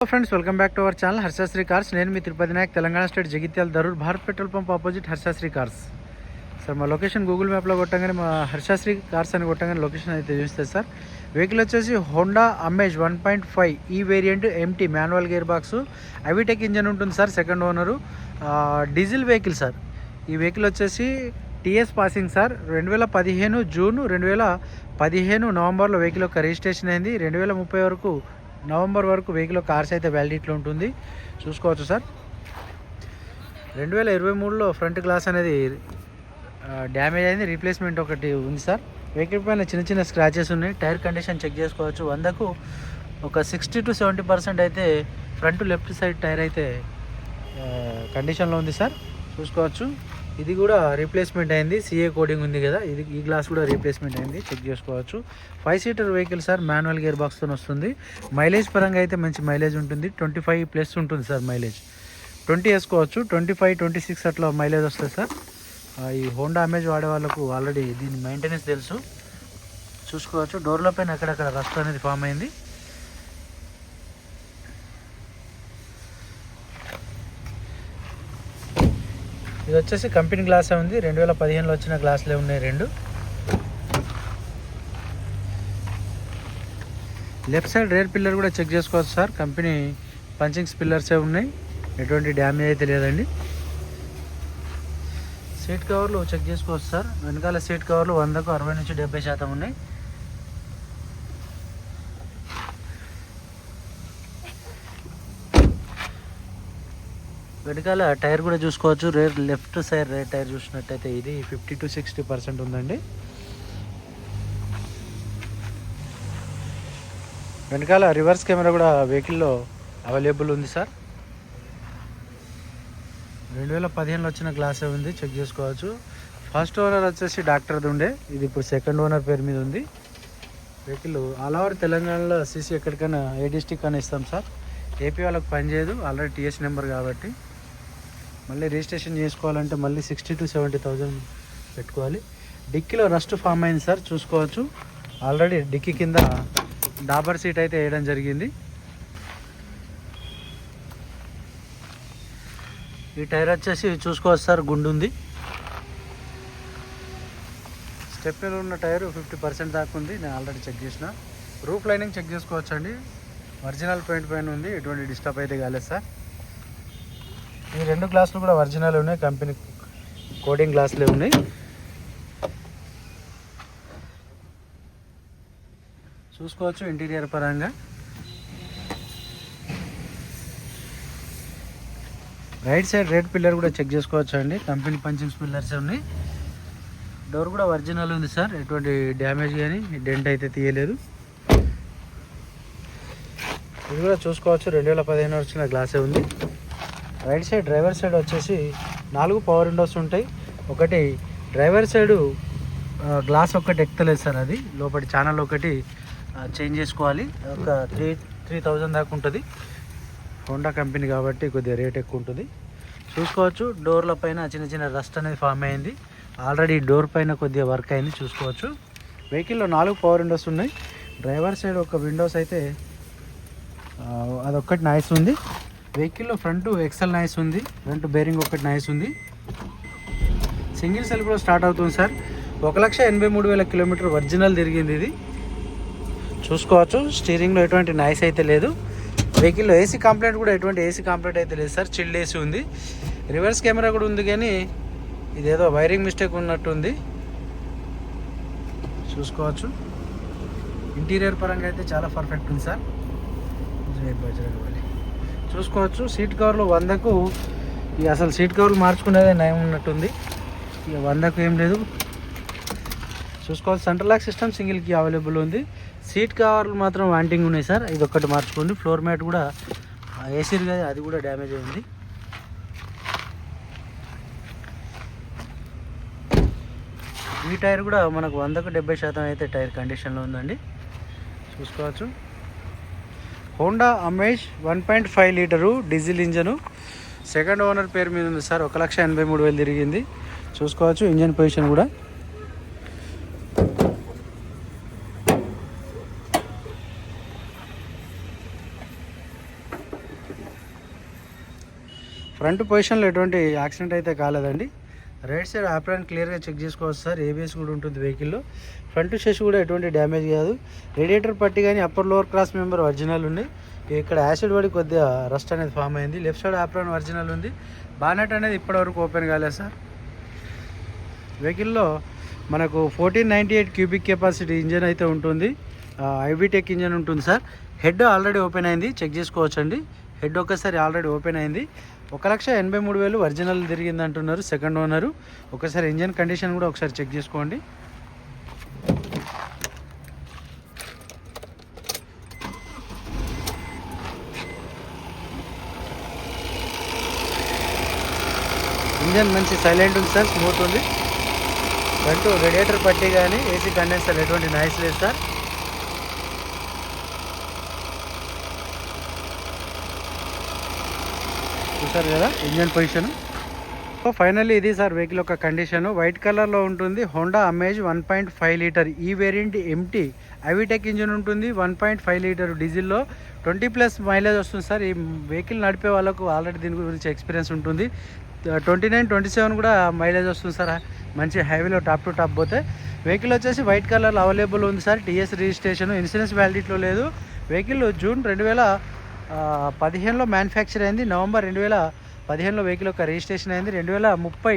Hello friends welcome back to our channel Harshashri cars. నేను మీ Tirupati Nayak Telangana state Jagtial Darur Bharat petrol pump opposite Harshashri cars. Sir మా location Google మ్యాప్లో కొట్టగానే మా Harsha Sri cars అని కొట్టగానే location అయితే చూస్తుంది సార్. వెహికల్ వచ్చేసి Honda Amaze one point five ఈ variant MT manual gear box iVTEC engine ఉంటుంది sir second owner diesel vehicle sir. ఈ వెహికల్ వచ్చేసి టీఎస్ పాసింగ్ సార్. రెండు వేల పదిహేను జూన్ రెండు వేల పదిహేను నవంబర్లో వెహికల్ యొక్క రిజిస్ట్రేషన్ అయింది. రెండు వేల ముప్పై వరకు నవంబర్ వరకు వెహికల్ కార్స్ అయితే వ్యాలిడిటీలో ఉంటుంది. చూసుకోవచ్చు సార్. రెండు వేల ఇరవై మూడులో ఫ్రంట్ గ్లాస్ అనేది డ్యామేజ్ అయింది. రీప్లేస్మెంట్ ఒకటి ఉంది సార్. వెహికల్ పైన చిన్న చిన్న స్క్రాచెస్ ఉన్నాయి. టైర్ కండిషన్ చెక్ చేసుకోవచ్చు. వందకు ఒక సిక్స్టీ టు సెవెంటీ పర్సెంట్ అయితే ఫ్రంట్ లెఫ్ట్ సైడ్ టైర్ అయితే కండిషన్లో ఉంది సార్. చూసుకోవచ్చు. ఇది కూడా రీప్లేస్మెంట్ అయింది. సిఏ కోడింగ్ ఉంది కదా. ఇది ఈ గ్లాస్ కూడా రీప్లేస్మెంట్ అయింది. చెక్ చేసుకోవచ్చు. Five seater vehicle sir manual gear బాక్స్తో వస్తుంది. మైలేజ్ పరంగా అయితే మంచి మైలేజ్ ఉంటుంది. ట్వంటీ ఫైవ్ ప్లస్ ఉంటుంది సార్ మైలేజ్ ట్వంటీ వేసుకోవచ్చు. ట్వంటీ ఫైవ్ ట్వంటీ సిక్స్ అట్లా మైలేజ్ వస్తుంది సార్ ఈ హోండా అమేజ్ వాడే వాళ్ళకు ఆల్రెడీ దీని మెయింటెనెన్స్ తెలుసు. చూసుకోవచ్చు. డోర్ల పైన అక్కడక్కడ రస్ట్ అనేది ఫామ్ అయింది. ఇది వచ్చేసి కంపెనీ గ్లాసే ఉంది. రెండు వేల పదిహేనులో వచ్చిన గ్లాసులే ఉన్నాయి రెండు. లెఫ్ట్ సైడ్ రేర్ పిల్లర్ కూడా చెక్ చేసుకోవచ్చు సార్. కంపెనీ పంచింగ్స్ పిల్లర్సే ఉన్నాయి. ఎటువంటి డ్యామేజ్ అయితే లేదండి. సీట్ కవర్లు చెక్ చేసుకోవచ్చు సార్. వెనకాల సీట్ కవర్లు వందకు అరవై నుంచి డెబ్బై శాతం ఉన్నాయి. వెనకాల టైర్ కూడా చూసుకోవచ్చు. Rear left side rear tyre చూసినట్టయితే ఇది ఫిఫ్టీ టు సిక్స్టీ పర్సెంట్ ఉందండి. వెనకాల రివర్స్ కెమెరా కూడా వెహికల్లో అవైలబుల్ ఉంది సార్. రెండు వేల పదిహేనులో వచ్చిన గ్లాసే ఉంది చెక్ చేసుకోవచ్చు. ఫస్ట్ ఓనర్ వచ్చేసి డాక్టర్ది ఉండే ఇది ఇప్పుడు సెకండ్ ఓనర్ పేరు మీద ఉంది. వెహికల్ ఆల్ ఓవర్ తెలంగాణలో సీసీ ఎక్కడికైనా ఏ డిస్టిక్ అని ఇస్తాం సార్. ఏపీ వాళ్ళకి పనిచేయదు ఆల్రెడీ టీఎస్ నెంబర్ కాబట్టి. మళ్ళీ రిజిస్ట్రేషన్ చేసుకోవాలంటే మళ్ళీ సిక్స్టీ టు సెవెంటీ థౌజండ్ పెట్టుకోవాలి. డిక్కీలో రస్ట్ ఫామ్ అయింది సార్ చూసుకోవచ్చు. ఆల్రెడీ డిక్కీ కింద డాబర్ సీట్ అయితే వేయడం జరిగింది. ఈ టైర్ వచ్చేసి చూసుకోవచ్చు సార్ గుండు ఉంది. స్టెప్నీలో ఉన్న టైర్ ఫిఫ్టీ పర్సెంట్ దాకా ఉంది నేను ఆల్రెడీ చెక్ చేసిన. రూఫ్ లైనింగ్ చెక్ చేసుకోవచ్చండి. ఒరిజినల్ పెయింట్ పైన ఉంది ఎటువంటి డిస్టర్బ్ అయితే కాలేదు సార్. ఈ రెండు గ్లాసులు కూడా ఒరిజినల్ ఉన్నాయి కంపెనీ కోడింగ్ గ్లాసులే ఉన్నాయి. చూసుకోవచ్చు ఇంటీరియర్ పరంగా. రైట్ సైడ్ రెడ్ పిల్లర్ కూడా చెక్ చేసుకోవచ్చు అండి. కంపెనీ పంచింగ్స్ పిల్లర్స్ ఉన్నాయి. డోర్ కూడా ఒరిజినల్ ఉంది సార్. ఎటువంటి డ్యామేజ్ కానీ డెంట్ అయితే తీయలేదు. ఇది కూడా చూసుకోవచ్చు. రెండు వేల పదిహేను వచ్చిన గ్లాసే ఉంది. రైట్ సైడ్ డ్రైవర్ సైడ్ వచ్చేసి నాలుగు పవర్ విండోస్ ఉంటాయి. ఒకటి డ్రైవర్ సైడు గ్లాస్ ఒక్కటి ఎక్కలేదు సార్ అది. లోపటి ఛానల్ ఒకటి చేంజ్ చేసుకోవాలి. ఒక త్రీ త్రీ థౌజండ్ దాకా ఉంటుంది. హోండా కంపెనీ కాబట్టి కొద్దిగా రేట్ ఎక్కువ ఉంటుంది. చూసుకోవచ్చు డోర్ల పైన చిన్న చిన్న రస్ట్ అనేది ఫామ్ అయింది. ఆల్రెడీ డోర్ పైన కొద్దిగా వర్క్ అయింది చూసుకోవచ్చు. వెహికల్లో నాలుగు పవర్ విండోస్ ఉన్నాయి. డ్రైవర్ సైడ్ ఒక విండోస్ అయితే అదొక్కటి నాయిస్ ఉంది. వెహికల్లో ఫ్రంట్ ఎక్సెల్ నైస్ ఉంది ఫ్రంట్ బేరింగ్ ఒకటి నైస్ ఉంది. సింగిల్ సెల్ కూడా స్టార్ట్ అవుతుంది సార్. ఒక లక్ష ఎనభై మూడు వేల కిలోమీటర్ ఒరిజినల్ తిరిగింది ఇది. చూసుకోవచ్చు స్టీరింగ్లో ఎటువంటి నైస్ అయితే లేదు. వెహికల్లో ఏసీ కంప్లైంట్ కూడా ఎటువంటి ఏసీ కంప్లైంట్ అయితే లేదు సార్. చిల్డ్ ఏసీ ఉంది. రివర్స్ కెమెరా కూడా ఉంది కానీ ఇదేదో వైరింగ్ మిస్టేక్ ఉన్నట్టుంది చూసుకోవచ్చు. ఇంటీరియర్ పరంగా అయితే చాలా పర్ఫెక్ట్ ఉంది సార్. జై బజరంగబలి. చూసుకోవచ్చు. సీట్ కవర్లు వందకు ఇక అసలు సీట్ కవర్లు మార్చుకునేదే నయం ఉన్నట్టుంది. ఇక వందకు ఏం లేదు. చూసుకోవచ్చు సెంట్రల్ లాక్ సిస్టమ్ సింగిల్కి అవైలబుల్ ఉంది. సీట్ కవర్లు మాత్రం వాంటింగ్ ఉన్నాయి సార్. ఇది ఒక్కటి మార్చుకోండి. ఫ్లోర్ మ్యాట్ కూడా ఏసీ కదా అది కూడా డ్యామేజ్ అయింది. ఈ టైర్ కూడా మనకు వందకు డెబ్బై శాతం అయితే టైర్ కండిషన్లో ఉందండి. చూసుకోవచ్చు. Honda Amaze one point five litre diesel engine. Second owner పేరు మీద ఉంది సార్ ఒక లక్ష ఎనభై మూడు వేలు తిరిగింది. చూసుకోవచ్చు ఇంజన్ పొజిషన్ కూడా. ఫ్రంట్ పొజిషన్లో ఎటువంటి యాక్సిడెంట్ అయితే కాలేదండి. రైట్ సైడ్ ఆప్రాన్ క్లియర్గా చెక్ చేసుకోవచ్చు సార్ ఏబిఎస్ కూడా ఉంటుంది వెహికల్లో ఫ్రంట్ షెస్ కూడా ఎటువంటి డ్యామేజ్ కాదు. రేడియేటర్ పట్టి కానీ upper lower cross member original ఉంది. ఇక్కడ యాసిడ్ పడి కొద్దిగా రస్ట్ అనేది ఫామ్ అయింది. లెఫ్ట్ సైడ్ ఆప్రాన్ ఒరిజినల్ ఉంది. బానెట్ అనేది ఇప్పటివరకు ఓపెన్ కాలేదు సార్. వెహికల్లో మనకు fourteen ninety eight cubic capacity engine అయితే ఉంటుంది. ఐబీటెక్ ఇంజన్ ఉంటుంది సార్. హెడ్ ఆల్రెడీ ఓపెన్ అయింది. చెక్ చేసుకోవచ్చండి. హెడ్ ఒక్కసారి ఆల్రెడీ ఓపెన్ అయింది. ఒక లక్ష ఎనభై మూడు వేలు ఒరిజినల్ తిరిగింది అంటున్నారు సెకండ్ ఓనరు ఒకసారి ఇంజన్ కండిషన్ కూడా ఒకసారి చెక్ చేసుకోండి. ఇంజన్ మంచి సైలెంట్ ఉంది సార్ స్మూత్ ఉంది. ఫ్రంట్ రేడియేటర్ పట్టి కానీ ఏసీ కండెన్సర్ ఎటువంటి నాయిస్ లేదు సార్. చూసారు కదా ఇంజన్ పొజిషన్ సో ఫైనల్లీ ఇది సార్ వెహికల్ యొక్క కండిషన్ వైట్ కలర్లో ఉంటుంది. Honda Amaze one point five litre ఈ వేరియంట్ ఎంటీ ఐవిటెక్ ఇంజిన్ ఉంటుంది. వన్ పాయింట్ ఫైవ్ లీటర్ డీజిల్లో ట్వంటీ ప్లస్ మైలేజ్ వస్తుంది సార్. ఈ వెహికల్ నడిపే వాళ్ళకు ఆల్రెడీ దీని గురించి ఎక్స్పీరియన్స్ ఉంటుంది. ట్వంటీ నైన్ ట్వంటీ సెవెన్ కూడా మైలేజ్ వస్తుంది సార్. మంచి హైవేలో టాప్ టు టాప్ పోతే. వెహికల్ వచ్చేసి వైట్ కలర్లో అవైలబుల్ ఉంది సార్. టీఎస్ రిజిస్ట్రేషన్ ఇన్సూరెన్స్ వ్యాలిడిటీలో లేదు. వెహికల్ జూన్ రెండు వేల పదిహేనులో మ్యానుఫ్యాక్చర్ అయింది. నవంబర్ రెండు వేల పదిహేనులో వెహికల్ యొక్క రిజిస్ట్రేషన్ అయింది. రెండు వేల ముప్పై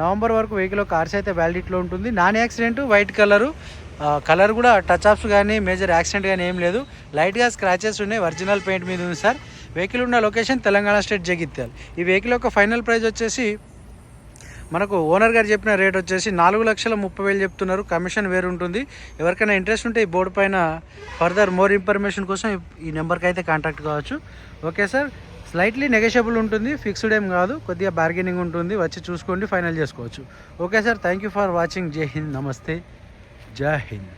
నవంబర్ వరకు వెహికల్ కార్స్ అయితే వ్యాలిడిటీలో ఉంటుంది. Non accident white colour colour కూడా టచ్ అప్స్ కానీ మేజర్ యాక్సిడెంట్ కానీ ఏం లేదు. లైట్గా స్క్రాచెస్ ఉన్నాయి. ఒరిజినల్ పెయింట్ మీద ఉంది సార్ వెహికల్ ఉన్న లొకేషన్ తెలంగాణ స్టేట్ జగిత్యాల్. ఈ వెహికల్ యొక్క ఫైనల్ ప్రైస్ వచ్చేసి మనకు ఓనర్ గారు చెప్పిన రేట్ వచ్చేసి నాలుగు లక్షల ముప్పై వేలు చెప్తున్నారు. కమిషన్ వేరు ఉంటుంది ఎవరికైనా ఇంట్రెస్ట్ ఉంటే ఈ బోర్డు పైన ఫర్దర్ మోర్ ఇన్ఫర్మేషన్ కోసం ఈ- నెంబర్కి అయితే కాంటాక్ట్ కావచ్చు. Okay sir. స్లైట్లీ నెగోషియబుల్ ఉంటుంది. ఫిక్స్డ్ ఏం కాదు. కొద్దిగా బార్గెనింగ్ ఉంటుంది. వచ్చి చూసుకోండి ఫైనల్ చేసుకోవచ్చు. Okay sir. Thank you for watching. జై హింద్. నమస్తే. జై హింద్.